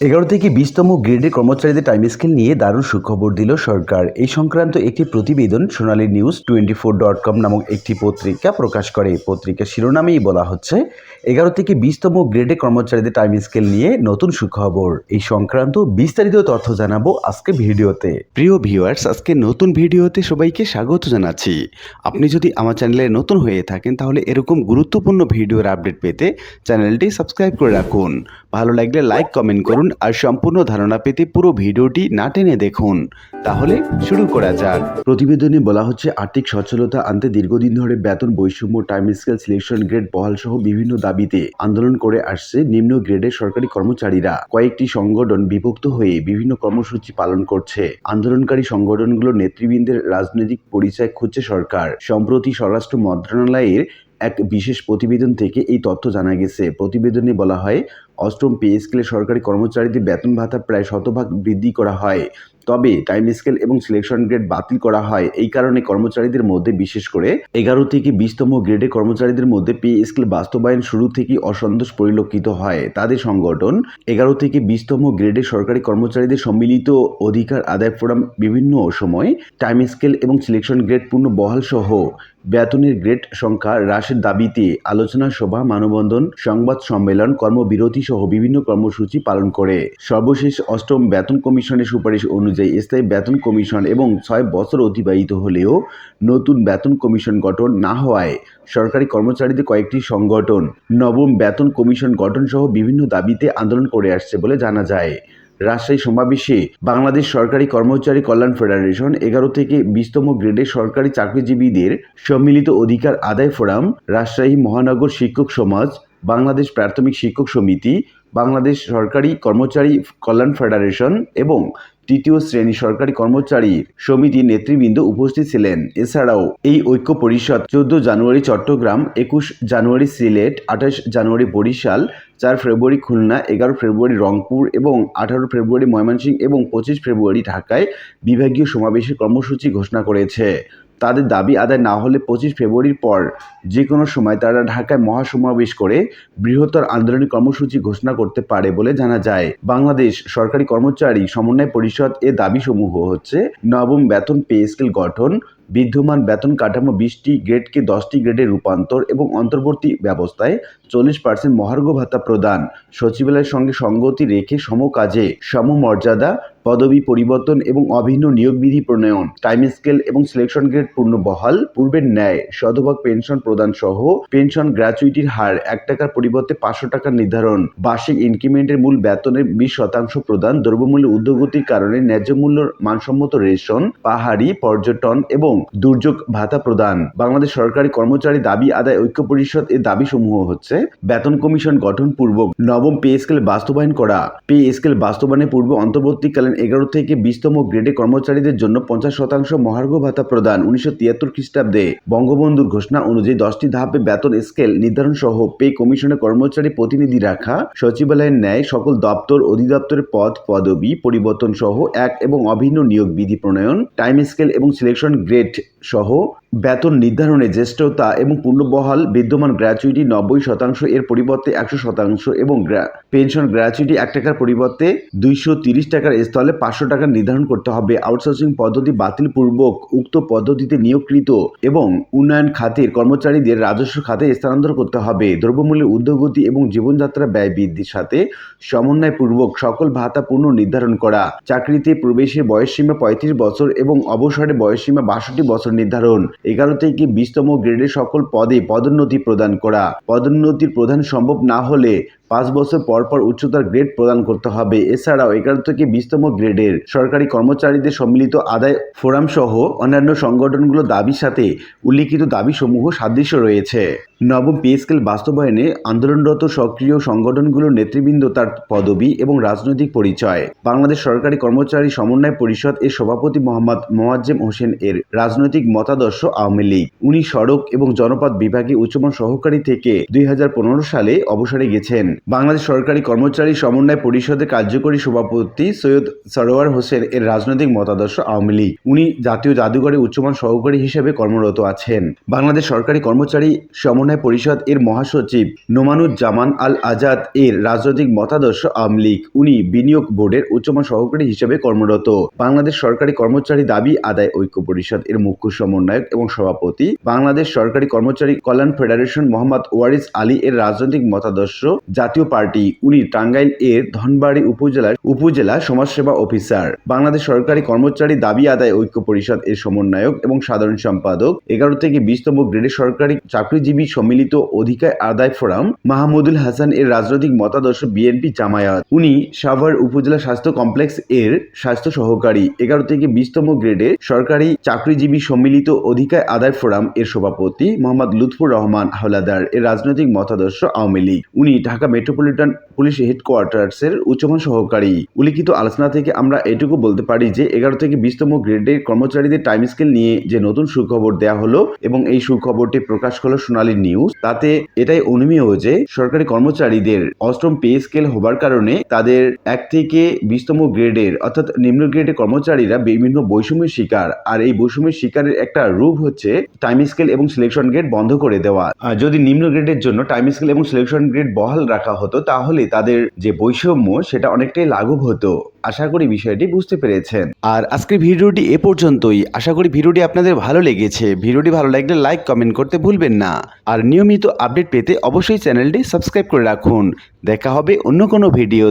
এগারো থেকে বিশতম গ্রেডে কর্মচারীদের টাইম স্কেল নিয়ে দারুণ সুখবর দিল সরকার। এই সংক্রান্ত একটি প্রতিবেদন Sonali news twenty four dot com নামক একটি পত্রিকা প্রকাশ করে। পত্রিকার শিরোনামেই বলা হচ্ছে, এগারো থেকে বিশতম গ্রেডে কর্মচারীদের টাইম স্কেল নিয়ে নতুন সুখবর। এই সংক্রান্ত বিস্তারিত তথ্য জানাব আজকে ভিডিওতে। প্রিয় ভিউয়ার্স আজকে নতুন ভিডিওতে সবাইকে স্বাগত জানাচ্ছি। আপনি যদি আমার চ্যানেলে নতুন হয়ে থাকেন, তাহলে এরকম গুরুত্বপূর্ণ ভিডিওর আপডেট পেতে চ্যানেলটি সাবস্ক্রাইব করে রাখুন। ভালো লাগলে লাইক কমেন্ট করুন আর সম্পূর্ণ ধারণা পেতে পুরো ভিডিওটি না টেনে দেখুন। তাহলে শুরু করা যাক। প্রতিবেদনে বলা হচ্ছে, আর্থিক সচ্ছলতা আনতে দীর্ঘদিন ধরে বেতন, বৈষম্য টাইম স্কেল সিলেকশন গ্রেড বহাল সহ বিভিন্ন দাবিতে আন্দোলন করে আসছে নিম্ন গ্রেডের সরকারি কর্মচারীরা। কয়েকটি সংগঠন বিভক্ত হয়ে বিভিন্ন কর্মসূচি পালন করছে। আন্দোলনকারী সংগঠনগুলোর নেতৃবৃন্দের রাজনৈতিক পরিচয় খুঁজছে সরকার। সম্প্রতি স্বরাষ্ট্র মন্ত্রণালয়ের এক বিশেষ প্রতিবেদন থেকে এই তথ্য জানা গেছে। প্রতিবেদনে বলা হয়, অষ্টম পে স্কেলে সরকারি কর্মচারীদের বেতন ভাতা প্রায় শতভাগ বৃদ্ধি করা হয়। তবে টাইম স্কেল এবং সিলেকশন গ্রেড বাতিল করা হয়। এই কারণে কর্মচারীদের মধ্যে, বিশেষ করে এগারো থেকে বিশতম গ্রেডে কর্মচারীদের মধ্যে পে স্কেল বাস্তবায়ন শুরু থেকে অসন্তোষ পরিলক্ষিত হয়। তাদের সংগঠন, এগারো থেকে বিশতম গ্রেডে সরকারি কর্মচারীদের সম্মিলিত অধিকার আদায় ফোরাম বিভিন্ন সময় টাইম স্কেল এবং সিলেকশন গ্রেড পূর্ণ বহাল সহ বেতনের গ্রেড সংখ্যা হ্রাসের দাবিতে আলোচনা সভা, মানববন্ধন, সংবাদ সম্মেলন, কর্মবিরতি সহ বিভিন্ন কর্মসূচি পালন করে। সর্বশেষ অষ্টম বেতন কমিশনের সুপারিশ অনুযায়ী স্থায়ী বেতন কমিশন এবং ছয় বছর অতিবাহিত হলেও নতুন বেতন কমিশন গঠন না হওয়ায় সরকারি কর্মচারীদের কয়েকটি সংগঠন নবম বেতন কমিশন গঠন সহ বিভিন্ন দাবিতে আন্দোলন করে আসছে বলে জানা যায়। রাজশাহী সমাবেশে বাংলাদেশ সরকারি কর্মচারী কল্যাণ ফেডারেশন এগারো থেকে বিশতম গ্রেডের সরকারি চাকরিজীবীদের সম্মিলিত অধিকার আদায় ফোরাম, রাজশাহী মহানগর শিক্ষক সমাজ, বাংলাদেশ প্রাথমিক শিক্ষক সমিতি, বাংলাদেশ সরকারি কর্মচারী কল্যাণ ফেডারেশন এবং তৃতীয় শ্রেণি সরকারি কর্মচারী সমিতির নেতৃবৃন্দ উপস্থিত ছিলেন। এছাড়াও এই ঐক্য পরিষদ চোদ্দ জানুয়ারি চট্টগ্রাম, একুশ জানুয়ারি সিলেট, আঠাশ জানুয়ারি বরিশাল, চার ফেব্রুয়ারি খুলনা, এগারো ফেব্রুয়ারি রংপুর এবং আঠারো ফেব্রুয়ারি ময়মনসিংহ এবং পঁচিশ ফেব্রুয়ারি ঢাকায় বিভাগীয় সমাবেশের কর্মসূচি ঘোষণা করেছে। তাদের দাবি আদায় না হলে পঁচিশ ফেব্রুয়ারির পর যে কোনো সময় তারা ঢাকায় মহাসমাবেশ করে বৃহত্তর আন্দোলনী কর্মসূচি ঘোষণা করতে পারে বলে জানা যায়। বাংলাদেশ সরকারি কর্মচারী সমন্বয় পরিষদ এ দাবিসমূহ হচ্ছে নবম বেতন পে স্কেল গঠন বিদ্যমান বেতন কাঠামো বিশটি গ্রেডকে দশটি গ্রেডে রূপান্তর এবং অন্তর্বর্তী ব্যবস্থায় চল্লিশ পার্সেন্ট মহার্ঘ ভাতা প্রদান। সচিবালয়ের সঙ্গে সঙ্গতি রেখে সমকাজে সমমর্যাদা, পদবি পরিবর্তন এবং অভিন্ন নিয়োগ বিধি প্রণয়ন টাইম স্কেল এবং সিলেকশন গ্রেড পূর্ণ বহাল, পূর্বের ন্যায়, শতভাগ পেনশন প্রদান সহ পেনশন গ্র্যাচুইটির হার এক টাকার পরিবর্তে পাঁচশো টাকা নির্ধারণ। বার্ষিক ইনক্রিমেন্টের মূল বেতনের বিশ শতাংশ প্রদান, দ্রব্যমূল্য ঊর্ধ্বগতির কারণে ন্যায্য মূল্য মানসম্মত রেশন, পাহাড়ি, পর্যটন এবং দুর্যোগ ভাতা প্রদান। বাংলাদেশ সরকারি কর্মচারী দাবি আদায় ঐক্য পরিষদ এর দাবি সমূহ হচ্ছে, বেতন কমিশন গঠন পূর্বক নবম পে স্কেল বাস্তবায়ন করা। পে স্কেল বাস্তবায়নের পূর্বে অন্তর্বর্তীকালীন এগারো থেকে বিশতম গ্রেডে কর্মচারীদের জন্য পঞ্চাশ শতাংশ মহার্ঘ ভাতা প্রদান উনিশশো তিয়াত্তর খ্রিস্টাব্দে। বঙ্গবন্ধুর ঘোষণা অনুযায়ী দশটি ধাপে বেতন স্কেল নির্ধারণ সহ পে কমিশনের কর্মচারী প্রতিনিধি রাখা, সচিবালয়ের ন্যায় সকল দপ্তর অধিদপ্তরের পদ, পদবি পরিবর্তন সহ এক এবং অভিন্ন নিয়োগ বিধি প্রণয়ন, টাইম স্কেল এবং সিলেকশন গ্রেড সহ বেতন নির্ধারণে জ্যেষ্ঠতা এবং পূর্ণবহাল বিদ্যমান গ্র্যাচুইটি নব্বই শতাংশ, এর পরিবর্তে একশো শতাংশ এবং পেনশন গ্র্যাচুইটি এক টাকার পরিবর্তে দুইশো তিরিশ টাকার স্থলে পাঁচশো টাকা নির্ধারণ করতে হবে। আউটসোর্সিং পদ্ধতি বাতিল পূর্বক উক্ত পদ্ধতিতে নিয়োগকৃত এবং উন্নয়ন খাতের কর্মচারীদের রাজস্ব খাতে স্থানান্তর করতে হবে। দ্রব্যমূল্যের ঊর্ধ্বগতি এবং জীবনযাত্রা ব্যয় বৃদ্ধির সাথে সমন্বয়পূর্বক সকল ভাতা পূর্ণ নির্ধারণ করা। চাকরিতে প্রবেশের বয়সসীমা পঁয়ত্রিশ বছর এবং অবসরের বয়সসীমা বাষট্টি বছর নির্ধারণ। এগারো থেকে বিশতম গ্রেডের সকল পদে পদোন্নতি প্রদান করা? পদোন্নতির প্রধান সম্ভব না হলে পাঁচ বছর পর পর উচ্চতর গ্রেড প্রদান করতে হবে। এছাড়াও এগারো থেকে বিশতম গ্রেডের সরকারি কর্মচারীদের সম্মিলিত আদায় ফোরাম সহ অন্যান্য সংগঠনগুলোর দাবির সাথে উল্লিখিত দাবিসমূহ সাদৃশ্য রয়েছে। নবম পে স্কেল বাস্তবায়নে আন্দোলনরত সক্রিয় সংগঠনগুলোর নেতৃবৃন্দ তার পদবি এবং রাজনৈতিক পরিচয়। বাংলাদেশ সরকারি কর্মচারী সমন্বয় পরিষদ এর সভাপতি মোহাম্মদ মোয়াজ্জেম হোসেন এর রাজনৈতিক মতাদর্শ আওয়ামী লীগ। উনি সড়ক এবং জনপদ বিভাগে উচ্চমান সহকারী থেকে দুই হাজার পনেরো সালে অবসরে গেছেন। বাংলাদেশ সরকারি কর্মচারী সমন্বয় পরিষদের কার্যকরী সভাপতি সৈয়দ সরোয়ার হোসেন এর রাজনৈতিক মতাদর্শ আওয়ামী লীগ। উনি জাতীয় জাদুঘরে উচ্চমান সহকারী হিসেবে কর্মরত আছেন। বাংলাদেশ সরকারি কর্মচারী সমন্বয় পরিষদ এর মহাসচিব নোমানুজ্জামান আল আজাদ এর রাজনৈতিক মতাদর্শ আওয়ামী লীগ। উনি বিনিয়োগ বোর্ডের উচ্চমান সহকারী হিসেবে কর্মরত। বাংলাদেশ সরকারি কর্মচারী দাবি আদায় ঐক্য পরিষদ এর মুখ্য সমন্বয়ক এবং সভাপতি। বাংলাদেশ সরকারি কর্মচারী কল্যাণ ফেডারেশন মোহাম্মদ ওয়ারিস আলী এর রাজনৈতিক মতাদর্শ জাতীয় পার্টি, উনি টাঙ্গাইল এর ধনবাড়ি উপজেলার উপজেলা সমাজসেবা অফিসার। বাংলাদেশ সরকারি কর্মচারী দাবি আদায় ঐক্য পরিষদ এর সমন্বয়ক এবং সাধারণ সম্পাদক। এগারো থেকে বিশতম গ্রেডের সরকারি চাকরিজীবী সম্মিলিত অধিকার আদায় ফোরাম, মাহমুদুল হাসান এর রাজনৈতিক মতাদর্শ বিএনপি জামায়াত। উনি সাভার উপজেলা স্বাস্থ্য কমপ্লেক্স এর স্বাস্থ্য সহকারী। এগারো থেকে বিশতম গ্রেডে সরকারি চাকরিজীবী সম্মিলিত অধিকার আদায় ফোরাম এর সভাপতি মোহাম্মদ লুৎফুর রহমান হাওলাদার এর রাজনৈতিক মতাদর্শ আওয়ামী লীগ। উনি ঢাকা মেট্রোপলিটন পুলিশ হেডকোয়ার্টার্স এর উচ্চমান সহকারী। উল্লিখিত আলোচনা থেকে আমরা এটুকু বলতে পারি যে, এগারো থেকে বিশতম গ্রেডের কর্মচারীদের টাইম স্কেল নিয়ে যে নতুন সুখবর দেওয়া হলো এবং এই সুখবরটি প্রকাশ করল সোনালী নিউজ তাতে এটাই অনুমেয় যে, সরকারি কর্মচারীদের অষ্টম পে স্কেল হবার কারণে তাদের এক থেকে বিশতম গ্রেডের, অর্থাৎ নিম্ন গ্রেডের কর্মচারীরা বিভিন্ন বৈষম্যের শিকার। আর এই বৈষম্যের শিকারের একটা রূপ হচ্ছে টাইম স্কেল এবং সিলেকশন গ্রেড বন্ধ করে দেওয়া। যদি নিম্ন গ্রেডের জন্য টাইম স্কেল এবং সিলেকশন গ্রেড বহাল রাখা হতো তাহলে তাদের যে বৈষম্য সেটা অনেকটাই লাঘব হতো। আশা করি বিষয়টি বুঝতে পেরেছেন। আর আজকের ভিডিওটি এ পর্যন্তই। আশা করি ভিডিওটি আপনাদের ভালো লেগেছে। ভিডিওটি ভালো লাগলে লাইক, কমেন্ট করতে ভুলবেন না। আর নিয়মিত আপডেট পেতে অবশ্যই চ্যানেলটি সাবস্ক্রাইব করে রাখুন। দেখা হবে অন্য কোনো ভিডিও